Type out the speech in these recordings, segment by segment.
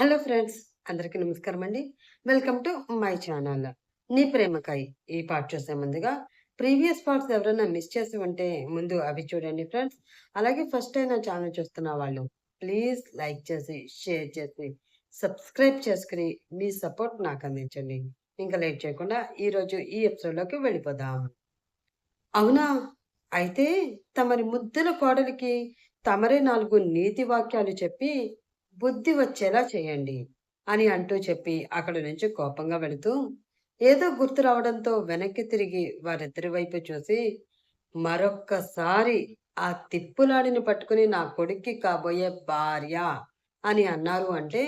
Hello friends అందరికీ నమస్కారం అండి. Welcome to my channel. నీ ప్రేమకాయ్ ఈ పార్ట్ చూసే ముందుగా ప్రీవియస్ పార్ట్స్ ఎవరైనా మిస్ చేసి ఉంటే ముందు అవి చూడండి ఫ్రెండ్స్. అలాగే ఫస్ట్ టైం నా ఛానల్ చూస్తున్న వాళ్ళు ప్లీజ్ లైక్ చేసి షేర్ చేసి సబ్స్క్రైబ్ చేసుకుని మీ సపోర్ట్ నాకు అందించండి. ఇంకా లేట్ చేయకుండా ఈరోజు ఈ ఎపిసోడ్లోకి వెళ్ళిపోదాం. అవునా? అయితే తమరి ముద్దుల కోడలికి తమరే నాలుగు నీతి వాక్యాలు చెప్పి బుద్ధి వచ్చేలా చేయండి అని అంటూ చెప్పి అక్కడి నుంచి కోపంగా వెళుతూ ఏదో గుర్తు రావడంతో వెనక్కి తిరిగి వారిద్దరి వైపు చూసి మరొక్కసారి ఆ తిప్పులాడిని పట్టుకుని నా కొడుక్కి కాబోయే భార్య అని అన్నారు అంటే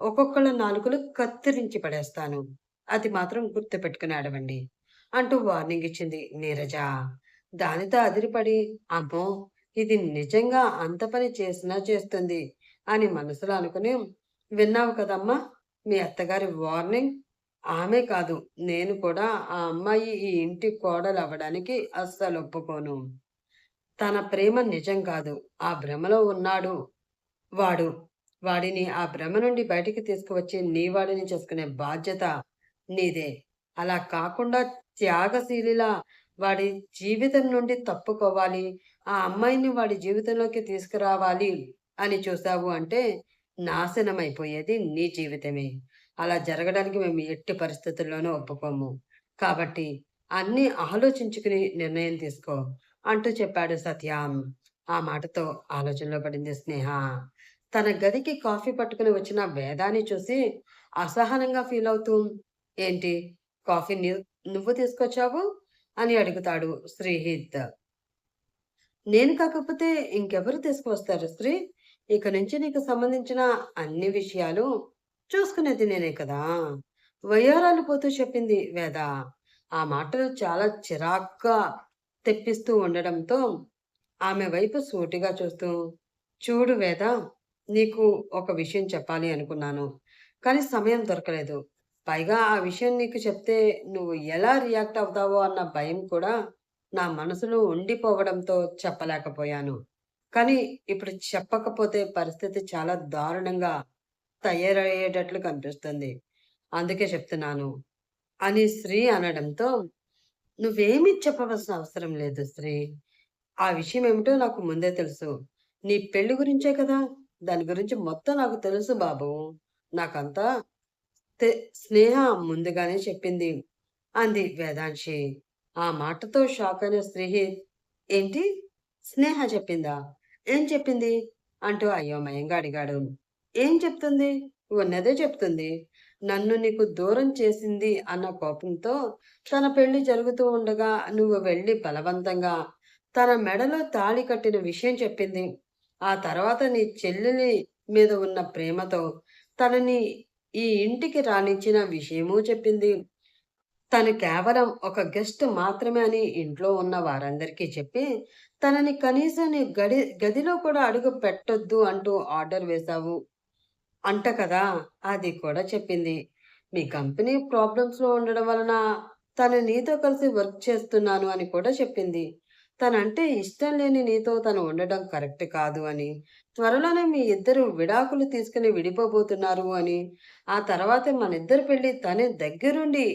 ఒక్కొక్కళ్ళ నాలుగులు కత్తిరించి పడేస్తాను. అది మాత్రం గుర్తు పెట్టుకుని ఆడవండి అంటూ వార్నింగ్ ఇచ్చింది నీరజ. దానితో అదిరిపడి అమ్మో ఇది నిజంగా అంత పని చేసినా చేస్తుంది. అని మనసులో అనుకుని విన్నావు కదమ్మా మీ అత్తగారి వార్నింగ్. ఆమె కాదు నేను కూడా ఆ అమ్మాయి ఈ ఇంటి కోడలు అవ్వడానికి అస్సలు ఒప్పుకోను. తన ప్రేమ నిజం కాదు ఆ భ్రమలో ఉన్నాడు. వాడు వాడిని ఆ భ్రమ నుండి బయటికి తీసుకువచ్చి నీ వాడిని చేసుకునే బాధ్యత నీదే. అలా కాకుండా త్యాగశీలిలా వాడి జీవితం నుండి తప్పుకోవాలి ఆ అమ్మాయిని వాడి జీవితంలోకి తీసుకురావాలి. అని చూసావు అంటే నాశనం అయిపోయేది నీ జీవితమే. అలా జరగడానికి మేము ఎట్టి పరిస్థితుల్లోనూ ఒప్పుకోము. కాబట్టి అన్నీ ఆలోచించుకుని నిర్ణయం తీసుకో అంటూ చెప్పాడు సత్యం. ఆ మాటతో ఆలోచనలో పడింది స్నేహ. తన గదికి కాఫీ పట్టుకుని వచ్చిన వేదాన్ని చూసి అసహనంగా ఫీల్ అవుతూ ఏంటి? కాఫీ నువ్వు తీసుకొచ్చావు? అని అడుగుతాడు శ్రీహిత్. నేను కాకపోతే ఇంకెవరు తీసుకువస్తారు శ్రీ? ఇక నుంచి నీకు సంబంధించిన అన్ని విషయాలు చూసుకునేది నేనే కదా. వయ్యారాలు పోతూ చెప్పింది వేద. ఆ మాటలు చాలా చిరాగ్గా తెప్పిస్తూ ఉండడంతో ఆమె వైపు సూటిగా చూస్తూ చూడు వేద నీకు ఒక విషయం చెప్పాలి అనుకున్నాను కానీ సమయం దొరకలేదు. పైగా ఆ విషయం నీకు చెప్తే నువ్వు ఎలా రియాక్ట్ అవుతావో అన్న భయం కూడా నా మనసులో ఉండిపోవడంతో చెప్పలేకపోయాను. కానీ ఇప్పుడు చెప్పకపోతే పరిస్థితి చాలా దారుణంగా తయారయ్యేటట్లు కనిపిస్తుంది. అందుకే చెప్తున్నాను. అని శ్రీ అనడంతో నువ్వేమీ చెప్పవలసిన అవసరం లేదు శ్రీ ఆ విషయం ఏమిటో నాకు ముందే తెలుసు. నీ పెళ్ళి గురించే కదా? దాని గురించి మొత్తం నాకు తెలుసు బాబు. నాకంతా స్నేహ ముందుగానే చెప్పింది అంది వేదాంశి. ఆ మాటతో షాక్ అయిన శ్రీహిత్ ఏంటి? స్నేహ చెప్పిందా? ఏం చెప్పింది? అంటూ అయోమయంగా అడిగాడు. ఏం చెప్తుంది? ఉన్నదే చెప్తుంది. నన్ను నీకు దూరం చేసింది అన్న కోపంతో తన పెళ్ళి జరుగుతూ ఉండగా నువ్వు వెళ్ళి బలవంతంగా తన మెడలో తాళి కట్టిన విషయం చెప్పింది. ఆ తర్వాత నీ చెల్లెలి మీద ఉన్న ప్రేమతో తనని ఈ ఇంటికి రాణించిన విషయమూ చెప్పింది. తను కేవలం ఒక గెస్ట్ మాత్రమే అని ఇంట్లో ఉన్న వారందరికీ చెప్పి తనని కనీసం నీ గడి గదిలో కూడా అడుగు పెట్టొద్దు అంటూ ఆర్డర్ వేశావు. అంట కదా అది కూడా చెప్పింది. మీ కంపెనీ ప్రాబ్లమ్స్లో ఉండడం వలన తను నీతో కలిసి వర్క్ చేస్తున్నాను అని కూడా చెప్పింది. తనంటే ఇష్టం లేని నీతో తను ఉండడం కరెక్ట్ కాదు అని త్వరలోనే మీ ఇద్దరు విడాకులు తీసుకుని విడిపోబోతున్నారు అని ఆ తర్వాత మన ఇద్దరు పెళ్ళి తనే దగ్గరుండి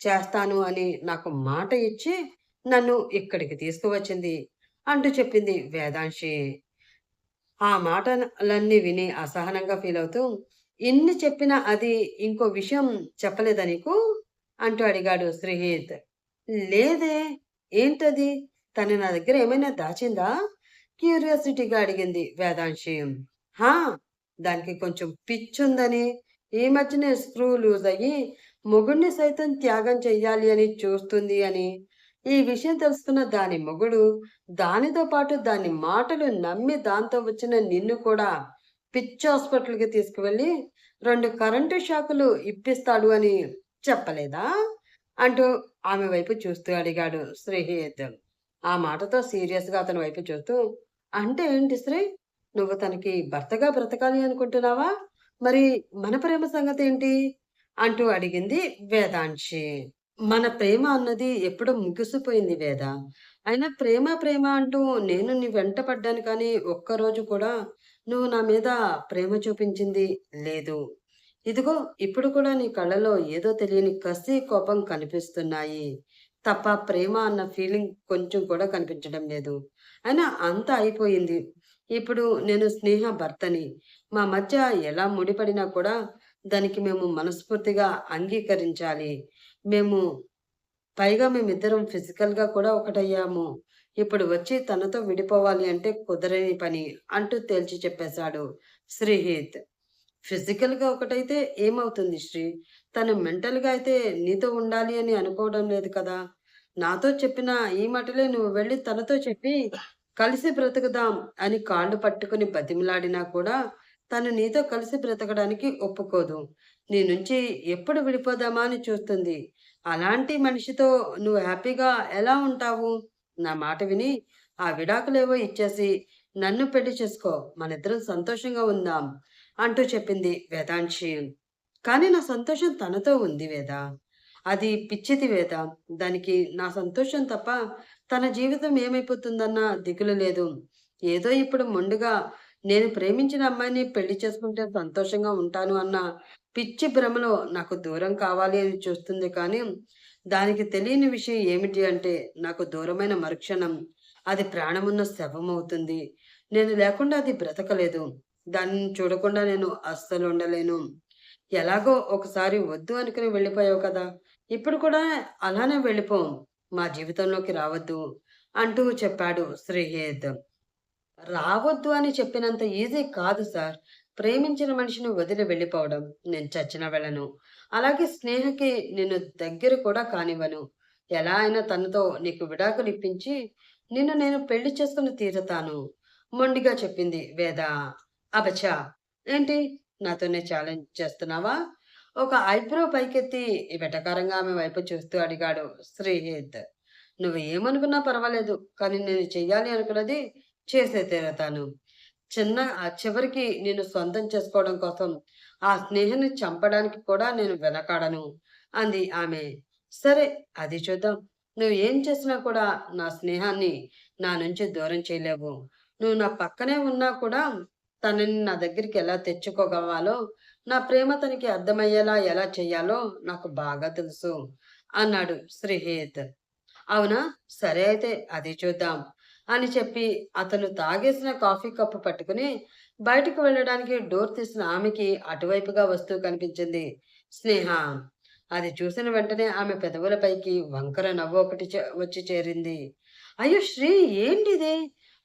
చేస్తాను అని నాకు మాట ఇచ్చి నన్ను ఇక్కడికి తీసుకువచ్చింది అంటూ చెప్పింది వేదాంశి. ఆ మాటలన్నీ విని అసహనంగా ఫీల్ అవుతూ ఎన్ని చెప్పినా అది ఇంకో విషయం చెప్పలేదా నీకు? అంటూ అడిగాడు శ్రీహిత్. లేదే ఏంటది? తను నా దగ్గర ఏమైనా దాచిందా? క్యూరియాసిటీగా అడిగింది వేదాంశి. హా దానికి కొంచెం పిచ్చుందని. ఈ మధ్యనే స్క్రూ లూజ్ అయ్యి మొగుడిని సైతం త్యాగం చెయ్యాలి అని చూస్తుంది అని ఈ విషయం తెలుసుకున్న దాని మొగుడు దానితో పాటు దాని మాటలు నమ్మి దాంతో వచ్చిన నిన్ను కూడా పిచ్చి హాస్పిటల్కి తీసుకువెళ్ళి రెండు కరెంటు షాకులు ఇప్పిస్తాడు అని చెప్పలేదా? అంటూ ఆమె వైపు చూస్తూ అడిగాడు శ్రీహిత్. ఆ మాటతో సీరియస్గా అతని వైపు చూస్తూ అంటే ఏంటి శ్రీ? నువ్వు తనకి భర్తగా బ్రతకాలి అనుకుంటున్నావా? మరి మన ప్రేమ సంగతి ఏంటి? అంటూ అడిగింది వేదాంశి మన ప్రేమ అన్నది ఎప్పుడో ముగిసిపోయింది వేద అయినా ప్రేమ ప్రేమ అంటూ నేను నీ వెంట పడ్డాను కానీ ఒక్కరోజు కూడా నువ్వు నా మీద ప్రేమ చూపించింది లేదు. ఇదిగో ఇప్పుడు కూడా నీ కళ్ళలో ఏదో తెలియని కసి, కోపం కనిపిస్తున్నాయి. తప్ప ప్రేమ అన్న ఫీలింగ్ కొంచెం కూడా కనిపించడం లేదు. అయినా అంతా అయిపోయింది. ఇప్పుడు నేను స్నేహ భర్తని. మా మధ్య ఎలా ముడిపడినా కూడా దానికి మేము మనస్ఫూర్తిగా అంగీకరించాలి. మేము పైగా మేమిద్దరం ఫిజికల్‌గా కూడా ఒకటయ్యాము. ఇప్పుడు వచ్చి తనతో విడిపోవాలి అంటే కుదరని పని అంటూ తేల్చి చెప్పేశాడు శ్రీహిత్. ఫిజికల్‌గా ఒకటైతే ఏమవుతుంది శ్రీ? తను మెంటల్‌గా అయితే నీతో ఉండాలి అని అనుకోవడం లేదు కదా! నాతో చెప్పిన ఈ మాటలే నువ్వు వెళ్ళి తనతో చెప్పి కలిసి బ్రతుకుదాం అని కాళ్ళు పట్టుకుని బతిమిలాడినా కూడా తను నీతో కలిసి బ్రతకడానికి ఒప్పుకోదు. నీ నుంచి ఎప్పుడు విడిపోదామా అని చూస్తుంది. అలాంటి మనిషితో నువ్వు హ్యాపీగా ఎలా ఉంటావు? నా మాట విని ఆ విడాకులేవో ఇచ్చేసి నన్ను పెళ్ళి చేసుకో. మనిద్దరం సంతోషంగా ఉందాం అంటూ చెప్పింది వేదాంక్షి కానీ నా సంతోషం తనతో ఉంది వేద. అది పిచ్చిది వేద. దానికి నా సంతోషం తప్ప తన జీవితం ఏమైపోతుందన్న దిగులు లేదు. ఏదో ఇప్పుడు మొండుగా నేను ప్రేమించిన అమ్మాయిని పెళ్ళి చేసుకుంటే సంతోషంగా ఉంటాను అన్న పిచ్చి భ్రమలో నాకు దూరం కావాలి అని చూస్తుంది కానీ దానికి తెలియని విషయం ఏమిటి అంటే నాకు దూరమైన మరుక్షణం అది ప్రాణమున్న శవమవుతుంది. నేను లేకుండా అది బ్రతకలేదు. దాన్ని చూడకుండా నేను అస్సలు ఉండలేను. ఎలాగో ఒకసారి వద్దు అనుకుని వెళ్ళిపోయావు కదా! ఇప్పుడు కూడా అలానే వెళ్ళిపోం మా జీవితంలోకి రావద్దు అంటూ చెప్పాడు శ్రీహేత్. రావద్దు అని చెప్పినంత ఈజీ కాదు సార్. ప్రేమించిన మనిషిని వదిలి వెళ్ళిపోవడం. నేను చచ్చిన వెళ్ళను. అలాగే స్నేహకి నిన్ను దగ్గర కూడా కానివ్వను. ఎలా అయినా తనతో నీకు విడాకులు ఇప్పించి నిన్ను నేను పెళ్ళి చేసుకుని తీరుతాను. మొండిగా చెప్పింది వేద. అబచా ఏంటి నాతోనే ఛాలెంజ్ చేస్తున్నావా? ఒక ఐబ్రో పైకెత్తి వెటకారంగా ఆమె వైపు చూస్తూ అడిగాడు శ్రీహిత్. నువ్వు ఏమనుకున్నా పర్వాలేదు. కానీ నేను చెయ్యాలి అనుకున్నది చేసే తీరతాను. చిన్న ఆ చివరికి నేను సొంతం చేసుకోవడం కోసం ఆ స్నేహాన్ని చంపడానికి కూడా నేను వెనకాడను అంది ఆమె. సరే అది చూద్దాం. నువ్వు ఏం చేసినా కూడా నా స్నేహాన్ని నా నుంచి దూరం చేయలేవు. నువ్వు నా పక్కనే ఉన్నా కూడా తనని నా దగ్గరికి ఎలా తెచ్చుకోగవాలో, నా ప్రేమ తనకి అర్థమయ్యేలా ఎలా చెయ్యాలో నాకు బాగా తెలుసు అన్నాడు శ్రీహేత్ అవునా? సరే అయితే అది చూద్దాం అని చెప్పి అతను తాగేసిన కాఫీ కప్పు పట్టుకుని బయటకు వెళ్ళడానికి డోర్ తీసిన ఆమెకి అటువైపుగా వస్తూ కనిపించింది స్నేహ. అది చూసిన వెంటనే ఆమె పెదవులపైకి వంకర నవ్వు ఒకటి వచ్చి చేరింది. అయ్యో శ్రీ ఏంటిది?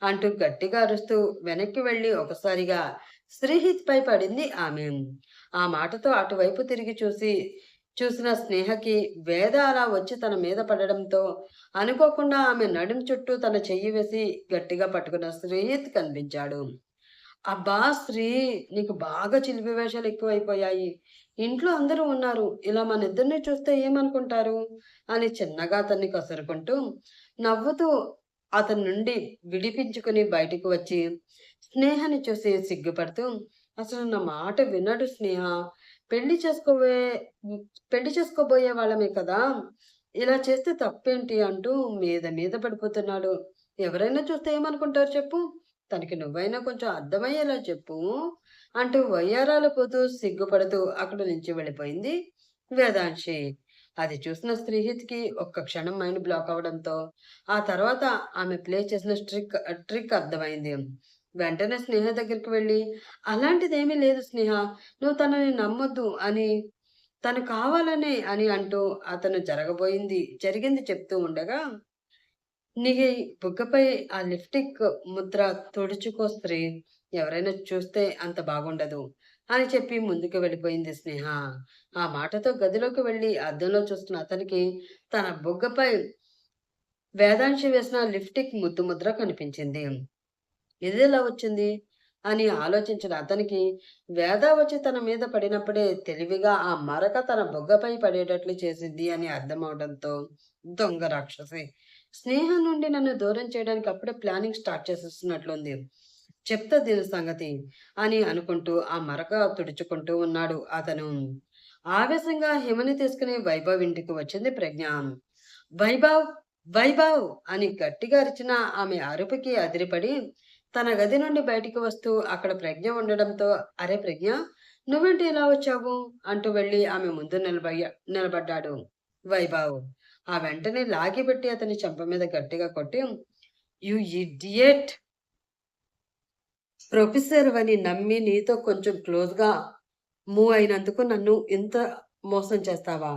అంటూ గట్టిగా అరుస్తూ వెనక్కి వెళ్ళి ఒకసారిగా శ్రీహిత్ పై పడింది ఆమె. ఆ మాటతో అటువైపు తిరిగి చూసి చూసిన స్నేహకి వేద అలా వచ్చి తన మీద పడడంతో అనుకోకుండా ఆమె నడుం చుట్టూ తన చెయ్యి వేసి గట్టిగా పట్టుకున్న శ్రీత్ కనిపించాడు. అబ్బా శ్రీ నీకు బాగా చిలిపి వేషాలు ఎక్కువైపోయాయి. ఇంట్లో అందరూ ఉన్నారు. ఇలా మన ఇద్దరిని చూస్తే ఏమనుకుంటారు? అని చిన్నగా అతన్ని కసురుకుంటూ నవ్వుతూ అతని నుండి విడిపించుకుని బయటికి వచ్చి స్నేహని చూసి సిగ్గుపడుతూ అసలు నా మాట వినడు స్నేహ. పెళ్ళి చేసుకోబోయే పెళ్ళి చేసుకోబోయే వాళ్ళమే కదా! ఇలా చేస్తే తప్పేంటి అంటూ మీద మీద పడిపోతున్నాడు. ఎవరైనా చూస్తే ఏమనుకుంటారు చెప్పు? తనకి నువ్వైనా కొంచెం అర్థమయ్యేలా చెప్పు అంటూ వయ్యారాలు పోతూ సిగ్గుపడుతూ అక్కడి నుంచి వెళ్ళిపోయింది వేదాంశి. అది చూసిన శ్రీహిత్‌కి ఒక్క క్షణం మైండ్ బ్లాక్ అవ్వడంతో ఆ తర్వాత ఆమె ప్లే చేసిన స్ట్రిక్ ట్రిక్ అర్థమైంది. వెంటనే స్నేహ దగ్గరికి వెళ్ళి అలాంటిదేమీ లేదు స్నేహ. నువ్వు తనని నమ్మొద్దు అని తను కావాలనే అని అంటూ అతను జరగబోయింది జరిగింది చెప్తూ ఉండగా నీ బుగ్గపై ఆ లిప్‌స్టిక్ ముద్ర తుడుచుకో స్త్రీ. ఎవరైనా చూస్తే అంత బాగుండదు అని చెప్పి ముందుకు వెళ్ళిపోయింది స్నేహ. ఆ మాటతో గదిలోకి వెళ్ళి అద్దంలో చూస్తున్న అతనికి తన బుగ్గపై వేదాంశి వేసిన లిప్‌స్టిక్ ముద్దు ముద్ర కనిపించింది. ఇదెలా వచ్చింది? అని ఆలోచించిన అతనికి వేద వచ్చి తన మీద పడినప్పుడే తెలివిగా ఆ మరక తన బొగ్గపై పడేటట్లు చేసింది అని అర్థమవడంతో దొంగ రాక్షసి. స్నేహం నుండి నన్ను దూరం చేయడానికి అప్పుడే ప్లానింగ్ స్టార్ట్ చేసేస్తున్నట్లుంది. చెప్తా దీని సంగతి అని అనుకుంటూ ఆ మరక తుడుచుకుంటూ ఉన్నాడు అతను. ఆవేశంగా హిమని తీసుకుని వైభవ్ ఇంటికి వచ్చింది ప్రజ్ఞ. వైభవ్! వైభవ్! అని గట్టిగా అరిచిన ఆమె అరుపుకి అదిరిపడి తన గది నుండి బయటికి వస్తూ అక్కడ ప్రజ్ఞ ఉండడంతో అరే ప్రజ్ఞ నువ్వేంటి ఇలా వచ్చావు? అంటూ వెళ్ళి ఆమె ముందు నిలబయ్య నిలబడ్డాడు. వైభావ్ ఆ వెంటనే లాగిపెట్టి అతని చెంప మీద గట్టిగా కొట్టి యు ఇడియట్! ప్రొఫెసర్ అని నమ్మి నీతో కొంచెం క్లోజ్గా మూవ్ అయినందుకు నన్ను ఇంత మోసం చేస్తావా?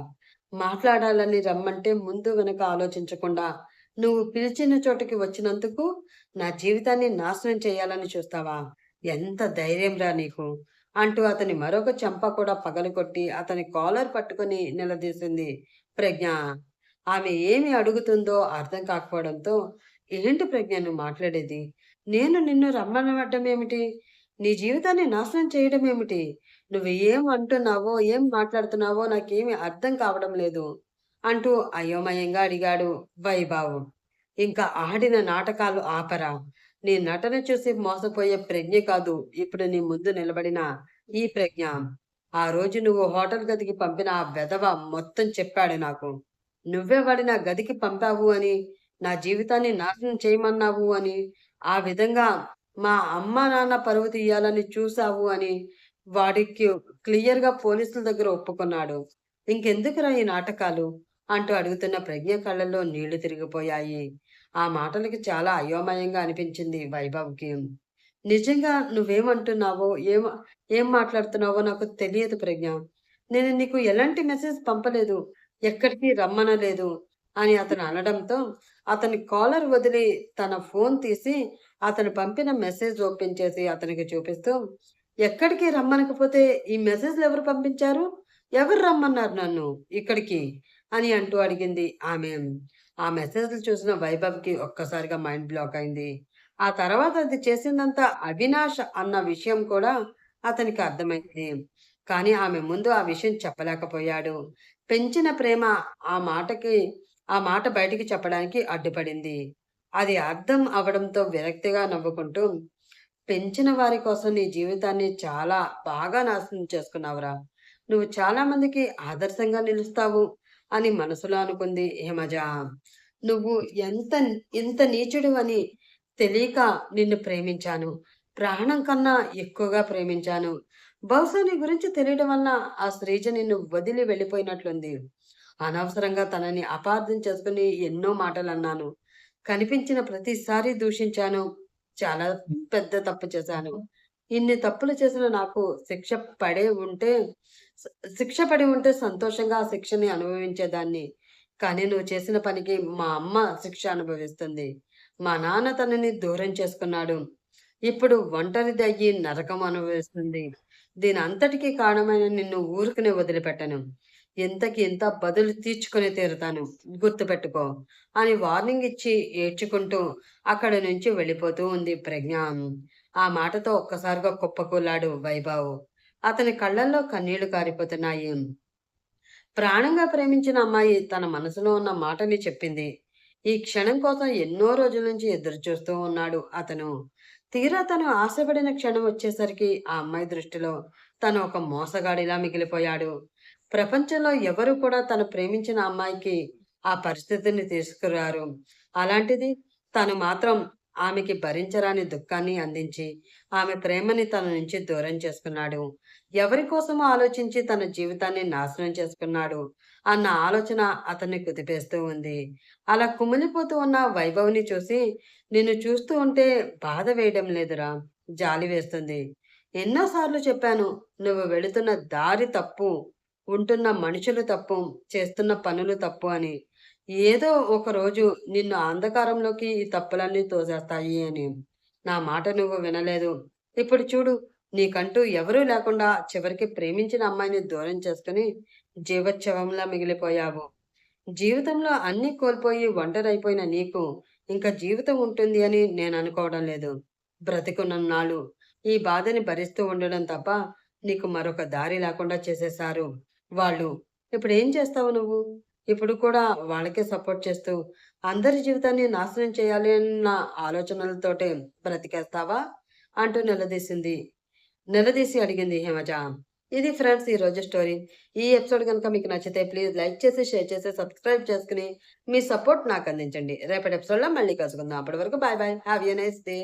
మాట్లాడాలని రమ్మంటే ముందు వెనక ఆలోచించకుండా నువ్వు పిలిచిన చోటకి వచ్చినందుకు నా జీవితాన్ని నాశనం చేయాలని చూస్తావా? ఎంత ధైర్యంరా నీకు. అంటూ అతని మరొక చెంప కూడా పగలగొట్టి అతని కాలర్ పట్టుకుని నిలదీసింది ప్రజ్ఞ. ఆమె ఏమి అడుగుతుందో అర్థం కాకపోవడంతో ఏంటి ప్రజ్ఞ నువ్వు మాట్లాడేది? నేను నిన్ను రమ్మనవడం ఏమిటి నీ జీవితాన్ని నాశనం చేయడం ఏమిటి నువ్వు ఏం అంటున్నావో ఏం మాట్లాడుతున్నావో నాకేమి అర్థం కావడం లేదు. అంటూ అయోమయంగా అడిగాడు వైభావు. ఇంకా ఆడిన నాటకాలు ఆపరా? నీ నటన చూసి మోసపోయే ప్రజ్ఞ కాదు. ఇప్పుడు నీ ముందు నిలబడిన ఈ ప్రజ్ఞ. ఆ రోజు నువ్వు హోటల్ గదికి పంపిన ఆ వెధవ మొత్తం చెప్పాడు నాకు. నువ్వే వాడి నా గదికి పంపావు అని నా జీవితాన్ని నాశనం చేయమన్నావు అని ఆ విధంగా మా అమ్మ నాన్న పరువు తీయాలని చూసావు అని వాడికి క్లియర్‌గా పోలీసుల దగ్గర ఒప్పుకున్నాడు. ఇంకెందుకురా ఈ నాటకాలు? అంటూ అడుగుతున్న ప్రజ్ఞ కళ్ళల్లో నీళ్ళు తిరిగిపోయాయి. ఆ మాటలకి చాలా అయోమయంగా అనిపించింది వైభవ్‌కి. నిజంగా నువ్వేమంటున్నావో, ఏం ఏం మాట్లాడుతున్నావో నాకు తెలియదు ప్రజ్ఞ. నేను నీకు ఎలాంటి మెసేజ్ పంపలేదు. ఎక్కడికి రమ్మనలేదు అని అతను అనడంతో, అతని కాలర్ వదిలి తన ఫోన్ తీసి, అతను పంపిన మెసేజ్ ఓపెన్ చేసి అతనికి చూపిస్తూ ఎక్కడికి రమ్మనకపోతే ఈ మెసేజ్లు ఎవరు పంపించారు ఎవరు రమ్మన్నారు నన్ను ఇక్కడికి అని అంటూ అడిగింది. ఆమె ఆ మెసేజ్లు చూసిన వైభవ్కి ఒక్కసారిగా మైండ్ బ్లాక్ అయింది. ఆ తర్వాత అది చేసిందంతా అవినాష్ అన్న విషయం కూడా అతనికి అర్థమైంది. కానీ ఆమె ముందు ఆ విషయం చెప్పలేకపోయాడు. పెంచిన ప్రేమ ఆ మాటకి ఆ మాట బయటికి చెప్పడానికి అడ్డుపడింది. అది అర్థం అవడంతో విరక్తిగా నవ్వుకుంటూ పెంచిన వారి కోసం నీ జీవితాన్ని చాలా బాగా నాశనం చేసుకున్నావురా. నువ్వు చాలా మందికి ఆదర్శంగా నిలుస్తావు. అని మనసులో అనుకుంది హిమజ నువ్వు ఎంత ఎంత నీచుడు అని తెలియక నిన్ను ప్రేమించాను. ప్రాణం కన్నా ఎక్కువగా ప్రేమించాను. బహుశా నీ గురించి తెలియడం వల్ల ఆ శ్రీజ నిన్ను వదిలి వెళ్ళిపోయినట్లుంది. అనవసరంగా తనని అపార్థం చేసుకుని ఎన్నో మాటలు అన్నాను కనిపించిన ప్రతిసారి దూషించాను. చాలా పెద్ద తప్పు చేశాను. ఇన్ని తప్పులు చేసిన నాకు శిక్ష పడే ఉంటే శిక్ష పడి ఉంటే సంతోషంగా ఆ శిక్షని అనుభవించేదాన్ని. కానీ నువ్వు చేసిన పనికి మా అమ్మ శిక్ష అనుభవిస్తుంది. మా నాన్న తనని దూరం చేసుకున్నాడు. ఇప్పుడు ఒంటరిదయ్యి నరకం అనుభవిస్తుంది. దీని అంతటికీ కారణమైన నిన్ను ఊరుకునే వదిలిపెట్టను. ఇంతకి ఇంత బదులు తీర్చుకొని తీరుతాను గుర్తుపెట్టుకో అని వార్నింగ్ ఇచ్చి ఏడ్చుకుంటూ అక్కడి నుంచి వెళ్ళిపోతూ ఉంది ప్రజ్ఞ ఆ మాటతో ఒక్కసారిగా కుప్పకూలాడు వైభావు అతని కళ్ళల్లో కన్నీళ్ళు కారిపోతున్నాయి. ప్రాణంగా ప్రేమించిన అమ్మాయి తన మనసులో ఉన్న మాటని చెప్పింది. ఈ క్షణం కోసం ఎన్నో రోజుల నుంచి ఎదురు చూస్తూ ఉన్నాడు అతను. తీరా తను ఆశపడిన క్షణం వచ్చేసరికి ఆ అమ్మాయి దృష్టిలో తను ఒక మోసగాడిలా మిగిలిపోయాడు. ప్రపంచంలో ఎవరు కూడా తను ప్రేమించిన అమ్మాయికి ఆ పరిస్థితిని తీసుకురారు. అలాంటిది తను మాత్రం ఆమెకి భరించరాని దుఃఖాన్ని అందించి ఆమె ప్రేమని తన నుంచి దూరం చేసుకున్నాడు. ఎవరి కోసమో ఆలోచించి తన జీవితాన్ని నాశనం చేసుకున్నాడు అన్న ఆలోచన అతన్ని కుదిపేస్తూ ఉంది. అలా కుమిలిపోతూ ఉన్న వైభవ్ని చూసి నిన్ను చూస్తూ ఉంటే బాధ వేయడం లేదురా జాలి వేస్తుంది. ఎన్నోసార్లు చెప్పాను నువ్వు వెళుతున్న దారి తప్పు ఉంటున్న మనుషులు తప్పు చేస్తున్న పనులు తప్పు అని. ఏదో ఒక రోజు నిన్ను అంధకారంలోకి ఈ తప్పులన్నీ తోసేస్తాయి అని నా మాట నువ్వు వినలేదు ఇప్పుడు చూడు నీకంటూ ఎవరూ లేకుండా చివరికి ప్రేమించిన అమ్మాయిని దూరం చేసుకుని జీవోత్సవంలా మిగిలిపోయావు జీవితంలో అన్నీ కోల్పోయి ఒంటరైపోయిన నీకు ఇంకా జీవితం ఉంటుంది అని నేను అనుకోవడం లేదు బ్రతికున్నన్నాళ్ళు ఈ బాధని భరిస్తూ ఉండడం తప్ప నీకు మరొక దారి లేకుండా చేసేశారు వాళ్ళు. ఇప్పుడు ఏం చేస్తావు నువ్వు? ఇప్పుడు కూడా వాళ్ళకే సపోర్ట్ చేస్తూ, అందరి జీవితాన్ని నాశనం చేయాలి అన్న ఆలోచనలతోటే బ్రతికేస్తావా? అంటూ నిలదీసింది. నిలదీసి అడిగింది హేమజ ఇది ఫ్రెండ్స్ ఈరోజు స్టోరీ. ఈ ఎపిసోడ్ కనుక మీకు నచ్చితే ప్లీజ్ లైక్ చేసి, షేర్ చేసి, సబ్స్క్రైబ్ చేసుకుని మీ సపోర్ట్ నాకు అందించండి. రేపటి ఎపిసోడ్‌లో మళ్ళీ కలుసుకుందాం. అప్పటి వరకు bye bye. Have you nice day.